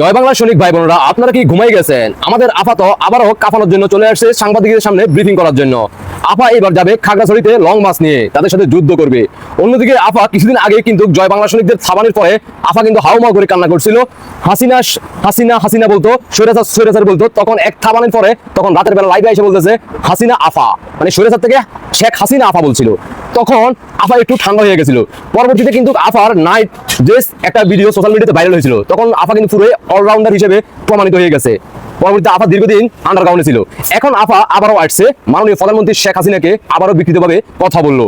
জয় বাংলা সৈনিক ভাই বোনরা, আপনারা কি ঘুমাই গেছেন? আমাদের আপাতত আবারও কাফানোর জন্য চলে আসছে সাংবাদিকদের সামনে ব্রিফিং করার জন্য। আফা এবার যাবে খাগড়াছড়িতে লং মাস নিয়ে, তাদের সাথে যুদ্ধ করবে। অন্যদিকে আফা কিছুদিন আগে কিন্তু জয় বাংলা সৈনিকদের থাবানোর পরে আফা কিন্তু হাউমাউ করে কান্না করছিল। হাসিনা হাসিনা হাসিনা বলতো সৈরাচার সৈরাচার বলতো, তখন এক থাবানোর পরে তখন রাতের বেলা লাইভে এসে বলতেছে, হাসিনা আফা। মানে সৈরাচার থেকে শেখ হাসিনা আফা বলছিল। তখন আফা একটু ঠান্ডা হয়ে গেছিল। পরবর্তীতে কিন্তু আফার নাইট ড্রেস একটা ভিডিও সোশ্যাল মিডিয়াতে ভাইরাল হয়েছিল। তখন আফা কিন্তু পুরো অলরাউন্ডার হিসেবে প্রমাণিত হয়ে গেছে। পরবর্তীতে আফা দীর্ঘদিন আন্ডারগ্রাউন্ডে ছিল। এখন আফা আবারও আসছে। মাননীয় প্রধানমন্ত্রী শেখ হাসিনাকে আবারও বিকৃতভাবে কথা বলল।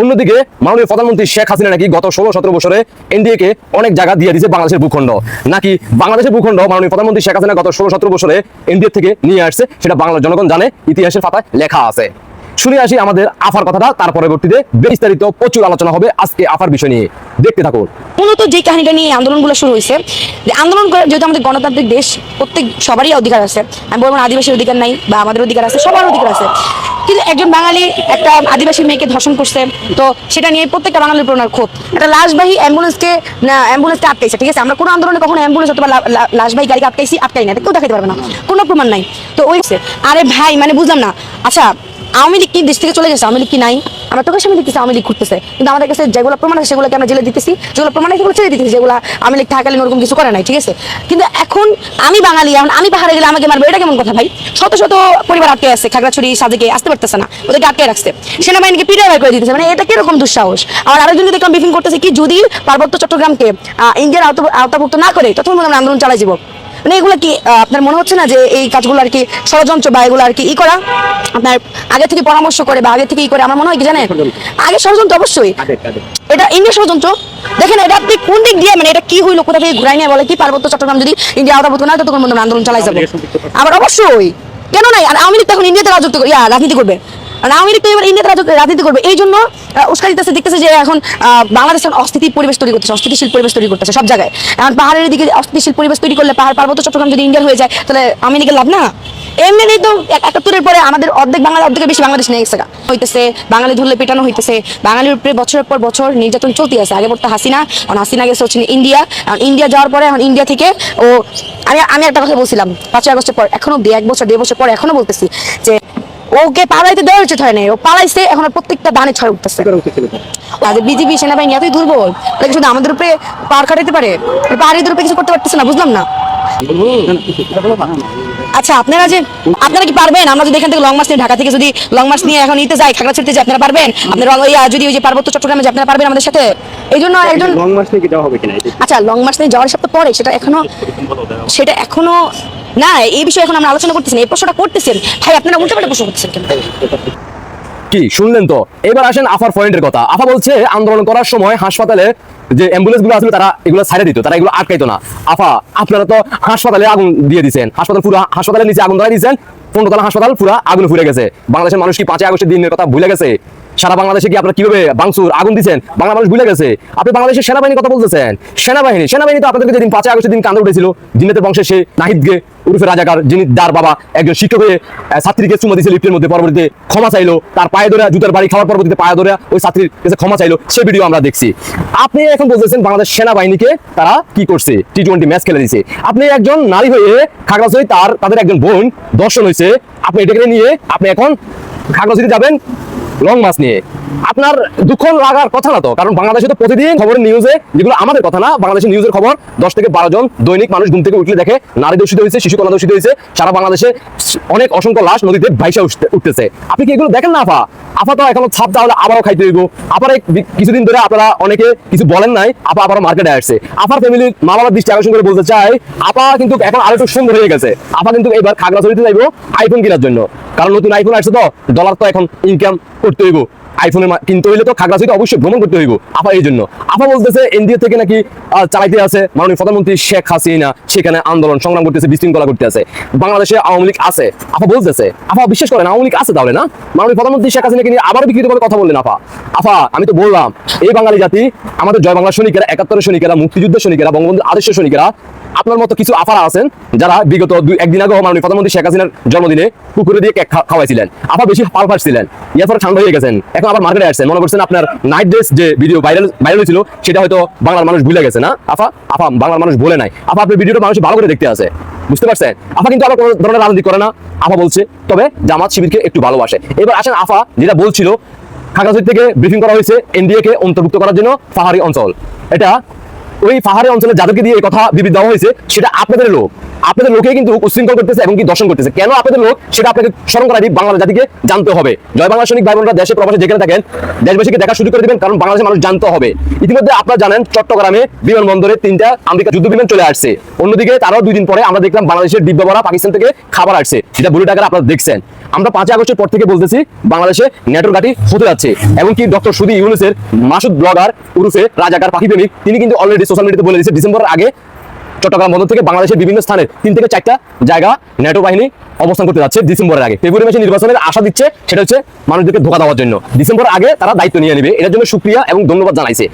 অন্যদিকে মাননীয় প্রধানমন্ত্রী শেখ হাসিনা নাকি গত ষোলো সতেরো বছরে এনডিএ কে অনেক জায়গা দিয়ে দিয়েছে বাংলাদেশের ভূখণ্ড। নাকি বাংলাদেশের ভূখণ্ড মাননীয় প্রধানমন্ত্রী শেখ হাসিনা গত ষোলো সতেরো বছরে এনডিএ থেকে নিয়ে আসছে, সেটা বাংলার জনগণ জানে, ইতিহাসের পাতায় লেখা আছে। শুনে আসি আমাদের আফার কথাটা, তার পরবর্তীতে বিস্তারিত প্রচুর আলোচনা হবে আজকে আফার বিষয় নিয়ে। দেখতে থাকুন। মূলত যে কাহিনীটা নিয়ে আন্দোলনগুলো শুরু হয়েছে, যে আন্দোলন করে যেহেতু আমাদের গণতান্ত্রিক দেশ, প্রত্যেক সবারই অধিকার আছে। আমি বলব আদিবাসীর অধিকার নাই বা আমাদের অধিকার আছে, সবার অধিকার আছে। কিন্তু একজন বাঙালি, একটা আদিবাসী মেয়েকে ধর্ষণ করছে, তো সেটা নিয়ে প্রত্যেকটা বাঙালির প্রণার ক্ষোভ একটা লাশবাহী অ্যাম্বুলেন্সকে অ্যাম্বুলেন্সকে আটকাইছে, ঠিক আছে? আমরা কোনো আন্দোলনে কখনো অ্যাম্বুলেন্স অথবা লাশবাহী গাড়িকে আটকাইছি, আটকাই না কেউ দেখাতে পারবে না। কোনো প্রমাণ নাই। তো ওই আরে ভাই মানে বুঝলাম না। আচ্ছা আওয়ামী লীগ কি দেশ থেকে চলে গেছে? আওয়ামী লীগ কি নাই? আমরা তোকে সামনে দেখতেছি আওয়ামী লীগ ঘুরতেছে। কিন্তু আমাদের কাছে যেগুলো প্রমাণ আছে, সেগুলোকে আমরা জেলে দিতেছি। যেগুলো প্রমাণ আছে, সেগুলো ছেড়ে দিতেছি। যেগুলো আওয়ামী লীগ থাকালীন ওরকম কিছু করে নাই, ঠিক আছে? কিন্তু এখন আমি বাঙালি, এখন আমি পাহাড়ে গেলে আমাকে মারবে, এটা কেমন কথা ভাই? শত শত পরিবার আটকে আছে, খাগড়াছড়ি সাজেকে আসতে পারতেছে না। ওদেরকে আটকে রাখছে। সেনাবাহিনীকে পিডিআই বের করে দিতেছে। মানে এটা কীরকম দুঃসাহস? আর আরেকজনকে দেখলাম ব্রিফিং করতেছে কি, যদি পার্বত্য চট্টগ্রামকে ইন্ডিয়ার আওতা- আওতাভুক্ত না করে, তখন আমরা আন্দোলন চালাই যাব। মানে এগুলো কি আপনার মনে হচ্ছে না যে এই কাজগুলো আর কি ষড়যন্ত্র বা এগুলো আর কি ই করা? আপনার আগে থেকে পরামর্শ করে বা আগে থেকে ই করে আমার মনে হয় কি জানেন? আগে ষড়যন্ত্র অবশ্যই। এটা ইন্ডিয়া ষড়যন্ত্র। দেখেন এটা আপনি কোন দিক দিয়ে মানে এটা কি হইল কোথা থেকে ঘুরাই নিয়ে বলে কি পার্বত্য চট্টগ্রাম যদি ইন্ডিয়া আওতাভুক্ত না ততক্ষণ পর্যন্ত আন্দোলন চালাই যাবে। আবার অবশ্যই। কেন নাই? আর আওয়ামী লীগ তো এখন ইন্ডিয়াতে রাজত্ব করে- ইয়া, রাজনীতি করবে। রাজনীতি করবে। এই জন্য আহ, উস্কানি দিতেছে দেখতেছে যে এখন এখন পরিবেশ তৈরি করতেছে অস্থিতিশীল পরিবেশ তৈরি করতেছে সব জায়গায়। পাহাড়ের দিকে অস্থিতিশীল পরিবেশ তৈরি করলে পাহাড় পার্বত্য চট্টগ্রাম যদি হয়ে যায় তাহলে লাভ না? তো একাত্তরের পরে আমাদের অর্ধেক অর্ধেকের বেশি বাংলাদেশ হইতেছে বাঙালি ধরলে পেটানো হইতেছে। বাঙালির উপরে বছরের পর বছর নির্যাতন চলতে আছে। আগে পড়তে হাসিনা এখন হাসিনা গেছে হচ্ছে ইন্ডিয়া এখন ইন্ডিয়া যাওয়ার পরে এখন ইন্ডিয়া থেকে ও আমি আমি একটা কথা বলছিলাম পাঁচই আগস্টের পর এখনও এক বছর দেড় বছর পর এখনও বলতেছি যে ওকে পালাইতে দেওয়া উচিত হয় নাই ও পালাইছে এখন প্রত্যেকটা দানে ছয় উঠতেছে। তাদের বিজেপি সেনাবাহিনী এতই দুর্বল ওরা শুধু আমাদের উপরে পার কাটাইতে পারে? পাহাড়িদের উপরে কিছু করতে পারতেছে না বুঝলাম না। আচ্ছা আপনারা যে আপনারা কি পারবেন? আমরা যদি এখান থেকে লং মার্চ নিয়ে ঢাকা থেকে যদি লং মার্চ নিয়ে এখন নিতে যাই খাগড়াছড়িতে যে আপনারা পারবেন? আপনারা ওই, যদি ওই যে পার্বত্য চট্টগ্রামে যে আপনারা পারবেন আমাদের সাথে? এই জন্য একজন লং মাস নিয়ে যাওয়া হবে কিনা আচ্ছা লং মার্চ নিয়ে যাওয়ার সপ্তাহ পরে সেটা এখনও সেটা এখনও না এই বিষয়ে এখন আমরা আলোচনা করতেছি না এই প্রশ্নটা করতেছেন। ভাই আপনারা উল্টো পাল্টা প্রশ্ন করতেছেন কেন? কি, শুনলেন তো? এবার আসেন আফার পয়েন্টের কথা। আফা বলছে, আন্দোলন করার সময় হাসপাতালে যে অ্যাম্বুলেন্সগুলো আসলে তারা এগুলো ছাড়ে দিত, তারা এগুলো আটকাইতো না। আফা, আপনারা তো হাসপাতালে আগুন দিয়ে দিচ্ছেন হাসপাতাল পুরো, হাসপাতালের নিচে আগুন ধরে দিয়েছেন পনেরোতলা হাসপাতাল পুরো আগুন ফুরে গেছে। বাংলাদেশের মানুষ কি পাঁচই আগস্টের দিনের কথা ভুলে গেছে? সারা বাংলাদেশে কি আপনারা কীভাবে বাংসুর আগুন দিচ্ছেন? বাংলা মানুষ ভুলে গেছে। আপনি বাংলাদেশের সেনাবাহিনীর কথা বলতেছেন। সেনাবাহিনী সেনাবাহিনী তো আপনাদেরকে যেদিন পাঁচই আগস্টের দিন কান্দে উঠেছিল জিনেতের বংশের সে নাহিদকে, উরুফে রাজাকার, যিনি দার বাবা, একজন শিক্ষক হয়ে ছাত্রীকে চুমা দিয়েছে লিফটের মধ্যে, পরবর্তীতে ক্ষমা চাইলো। তার পায়ে ধরে জুতার বাড়ি খাওয়ার পরবর্তীতে পায়ে ধরে ওই ছাত্রীর কাছে ক্ষমা চাইলো। সেই ভিডিও আমরা দেখছি। আপনি এখন বলতেছেন বাংলাদেশ সেনাবাহিনীকে তারা কি করছে? টি টোয়েন্টি ম্যাচ খেলে দিয়েছে। আপনি একজন নারী হয়ে খাগড়াছড়ি তার, তাদের একজন বোন দর্শন হয়েছে। আপনি এটাকে নিয়ে, আপনি এখন খাগড়াছড়ি যাবেন লং মাছ নিয়ে। আপনার দুঃখ লাগার কথা না তো, কারণ বাংলাদেশে তো প্রতিদিন খবরের নিউজে যেগুলো আমাদের কথা না, বাংলাদেশের নিউজের খবর, দশ থেকে বারো জন দৈনিক মানুষ ঘুম থেকে উঠলে দেখে, নারী দূষিত হয়েছে, শিশু কন্যা দূষিত হয়েছে, সারা বাংলাদেশে অনেক অসংখ্য লাশ নদীতে ভাইসা উঠতেছে। আপনি কি এগুলো দেখেন না, আফা? আফা তো এখনও ছাপ তাহলে আবারও খাইতে হইব। আবার কিছুদিন ধরে আপনারা অনেকে কিছু বলেন নাই, আপা আবারও মার্কেটে আসছে। আপার ফ্যামিলির মা বাবার দৃষ্টি আকর্ষণ করে বলতে চাই, আপা কিন্তু এখন আরও একটু সুন্দর হয়ে গেছে। আপা কিন্তু এবার খাগড়াছড়িতে যাইবো আইফোন কেনার জন্য। কারণ নতুন আইফোন আসছে তো ডলার তো এখন ইনকাম করতে হইব। আইফোনে কিনতে হইলে তো খাগড়াছড়িতে অবশ্যই ভ্রমণ করতে হইব আপা এই জন্য। আপা বলতেছে, এনডিএ থেকে নাকি চালাইতে আছে মাননীয় প্রধানমন্ত্রী শেখ হাসিনা। সেখানে আন্দোলন, সংগ্রাম করতেছে, বিশৃঙ্খলা করতে আছে। বাংলাদেশে আওয়ামী লীগ আছে। আপা বলতেছে আপা বিশ্বাস করেন, আওয়ামী লীগ আছে তাহলে না? মাননীয় প্রধানমন্ত্রী শেখ হাসিনাকে নিয়ে আবারও বিকৃতভাবে কথা বললেন আপা আপা আমি তো বললাম, এই বাঙালি জাতি, আমাদের জয় বাংলা সৈনিকেরা, একাত্তরের সৈনিকেরা, মুক্তিযুদ্ধের সৈনিকেরা, বঙ্গবন্ধু আদর্শ সৈনিকেরা, আপনার মতো কিছু আফারা আছেন যারা বিগত দুই, একদিন আগে মাননীয় প্রধানমন্ত্রী শেখ হাসিনার জন্মদিনে কুকুরে দিয়ে কেক খাওয়াইছিলেন। আফা বেশি পাল ফাটছিলেন এরপর ঠান্ডা হয়ে গেছেন। এখন এখন আবার মার্কেটে আসছেন মনে করছেন আপনার নাইট ড্রেস যে ভিডিও ভাইরাল ভাইরাল হয়েছিল, সেটা হয়তো বাংলার মানুষ ভুলে গেছে না? আফা আফা, বাংলার মানুষ বলে নাই। আফা আপনার ভিডিওটা মানুষ ভালো করে দেখতে আছে। বুঝতে পারছেন? আফা কিন্তু আবার কোনো ধরনের রাজনীতি করে না। আফা বলছে, তবে জামাত শিবিরকে একটু ভালোবাসে। এবার আসেন আফা, যেটা বলছিল, খাগড়াছড়ি থেকে ব্রিফিং করা হয়েছে এনডিএ কে অন্তর্ভুক্ত করার জন্য পাহাড়ি অঞ্চল। এটা ওই পাহাড়ি অঞ্চলে যাদেরকে দিয়ে এই কথা বিবি দেওয়া হয়েছে, সেটা আপনাদের লোক আপনাদের লোকে কিন্তু উশৃঙ্খল করতেছে এবং কি দর্শন করতেছে। কেন আপনাদের লোক? সেটা আপনাকে স্মরণ করা বাংলা জাতিকে জানতে হবে। জয় বাংলা সৈনিক ভাই বোনরা দেশে প্রবাসে যেখানে থাকেন, দেশবাসীকে দেখা শুরু করে দিবেন, কারণ বাংলাদেশের মানুষ জানতে হবে। ইতিমধ্যে আপনারা জানেন, চট্টগ্রামে বিমানবন্দরে তিনটা আমেরিকা যুদ্ধ বিমান চলে আসছে। অন্যদিকে তারাও দুই দিন পরে আমরা দেখলাম বাংলাদেশের ডিব্বাবরা পাকিস্তান থেকে খাবার আসছে। যেটা বুড়ি টাকার আপনারা দেখছেন। আমরা পাঁচই আগস্টের পর থেকে বলতেছি, বাংলাদেশে নেটওয়ার্ক ঘাটি হতে যাচ্ছে। এমনকি ডক্টর সুদি ইউনুসের মাসুদ ব্লগার উরুফে রাজাকার পাখি প্রেমিক তিনি কিন্তু অলরেডি সোশ্যাল মিডিয়াতে বলে দিয়েছে, ডিসেম্বরের আগে চট্টগ্রাম বন্দর থেকে বাংলাদেশের বিভিন্ন স্থানে তিন থেকে চারটা জায়গা ন্যাটো বাহিনী অবস্থান করতে যাচ্ছে ডিসেম্বরের আগে। ফেব্রুয়ারি মাসে নির্বাচনের আশা দিচ্ছে, সেটা হচ্ছে মানুষদেরকে ধোকা দেওয়ার জন্য। ডিসেম্বরের আগে তারা দায়িত্ব নিয়ে নেবে। এটার জন্য সুক্রিয়া এবং ধন্যবাদ জানাইছে।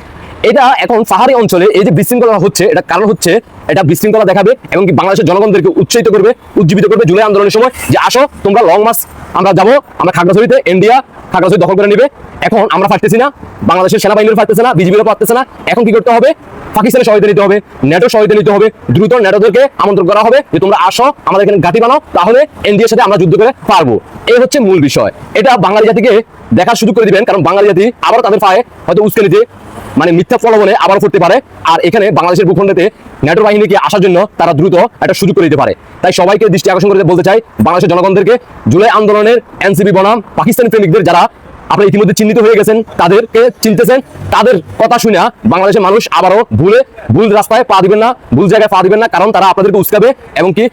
এটা এখন পাহাড়ি অঞ্চলে এই যে বিশৃঙ্খলা হচ্ছে এটা কারণ হচ্ছে এটা বিশৃঙ্খলা দেখাবে এবং কি বাংলাদেশের জনগণদেরকে উৎসাহিত করবে, উজ্জীবিত করবে জুলাই আন্দোলনের সময় যে, আসো, তোমরা লং মার্চ আমরা যাব, আমরা খাগড়াছড়িতে ইন্ডিয়া খাগড়াছড়ি দখল করে নিবে। এখন আমরা পারতেছি না, বাংলাদেশের সেনাবাহিনীর পারতেছে না, বিজিবিরও পারতেছে না। এখন কি করতে হবে? পাকিস্তানের সহায়তা নিতে হবে নেটো সহায়তা নিতে হবে, দ্রুত নেটোদেরকে আমন্ত্রণ করা হবে যে তোমরা আসো, আমাদের এখানে ঘাঁটি বানাও, তাহলে এনডিএর সাথে আমরা যুদ্ধ করে পারব। এই হচ্ছে মূল বিষয়। এটা বাঙালি জাতিকে দেখার সুযোগ করে দিবেন, কারণ বাঙালি জাতি আবারও তাদের পায়ে হয়তো উস্কানিতে মানে মিথ্যা প্রলোভনে আবারও করতে পারে। আর এখানে বাংলাদেশের ভূখণ্ডতে নেটো বাহিনীকে আসার জন্য তারা দ্রুত একটা সুযোগ করে দিতে পারে। তাই সবাইকে দৃষ্টি আকর্ষণ করে বলতে চাই, বাংলাদেশের জনগণদেরকে জুলাই আন্দোলনের এনসিপি বনাম, পাকিস্তানি প্রেমিকদের যারা আপনারা ইতিমধ্যে চিহ্নিত হয়ে গেছেন, তাদেরকে চিনতেছেন, তাদের কথা শুনে বাংলাদেশের মানুষ আবারও ভুলে, ভুল রাস্তায় পা দিবেন না, ভুল জায়গায় পা দিবেন না, কারণ তারা আপনাদেরকে উস্কাবে এবং কি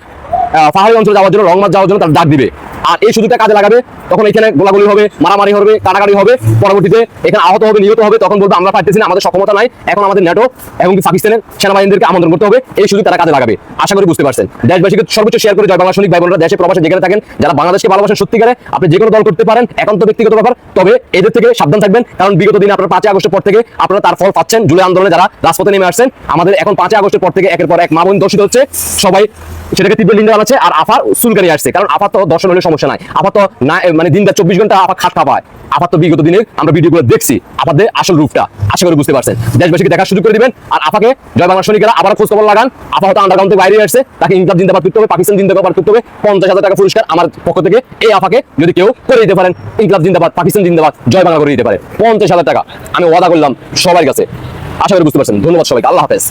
পাহাড়ি অঞ্চলে যাওয়ার জন্য লং মার্চ যাওয়ার জন্য তারা ডাক দিবে। আর এই সুযোগটা কাজে লাগাবে, তখন এখানে গোলাগুলি হবে, মারামারি হবে কাটাকাটি হবে, পরবর্তীতে এখানে আহত হবে, নিহত হবে, তখন বলব, আমরা পারতেছি আমাদের সক্ষমতা নাই, এখন আমাদের নেটো এবং পাকিস্তানের সেনাবাহিনীদেরকে আমন্ত্রণ করতে হবে। এই সুযোগ তারা কাজে লাগাবে। আশা করি বুঝতে পারছেন। দেশবাসীকে সর্বোচ্চ শেয়ার করে জয় বাংলা ভাই বোনরা দেশে প্রবাসে যেখানে থাকেন, যারা বাংলাদেশকে ভালোবাসেন সত্যিকারে, আপনি যে কোনো দল করতে পারেন একান্ত ব্যক্তিগত ব্যাপার, তবে এদের থেকে সাবধান থাকবেন, কারণ বিগত দিনে আপনার পাঁচই আগস্টের পর থেকে আপনারা তার ফল পাচ্ছেন। জুলাই আন্দোলনে যারা রাজপথে নেমে আসছেন, আমাদের এখন পাঁচই আগস্টের পর থেকে একের পর এক মা বোন দর্শিত হচ্ছে। সবাই সেটাকে তীব্র নিন্দা জানাচ্ছে আর আফার সুলকানি আসছে। কারণ আফার তো দর্শন হলে সমস্যা নাই। আফার তো না মানে দিনটা চব্বিশ ঘণ্টা আফা খাট আপাত তো বিগত দিনে আমরা ভিডিওগুলো দেখছি আপাদের আসল রূপটা। আশা করি বুঝতে পারছেন। দেশবাসীকে দেখার সুযোগ করে দিবেন আর আপাকে জয় বাংলা সৈনিকেরা আবার খোঁজ খবর লাগান। আপা হয়তো আন্ডারগ্রাউন্ড থেকে বাইরে আসছে, তাকে ইনকাম জিন্দাবাদ করতে হবে, পাকিস্তান জিন্দাবাদ করতে হবে। পঞ্চাশ হাজার টাকা পুরস্কার আমার পক্ষ থেকে এই আপাকে যদি কেউ করে দিতে পারেন, ইনকলাব জিন্দাবাদ, পাকিস্তান জিন্দাবাদ, জয় বাংলা করে দিতে পারে। পঞ্চাশ হাজার টাকা আমি ওয়াদা করলাম সবার কাছে। আশা করি বুঝতে পারছেন। ধন্যবাদ সবাইকে। আল্লাহ হাফেজ।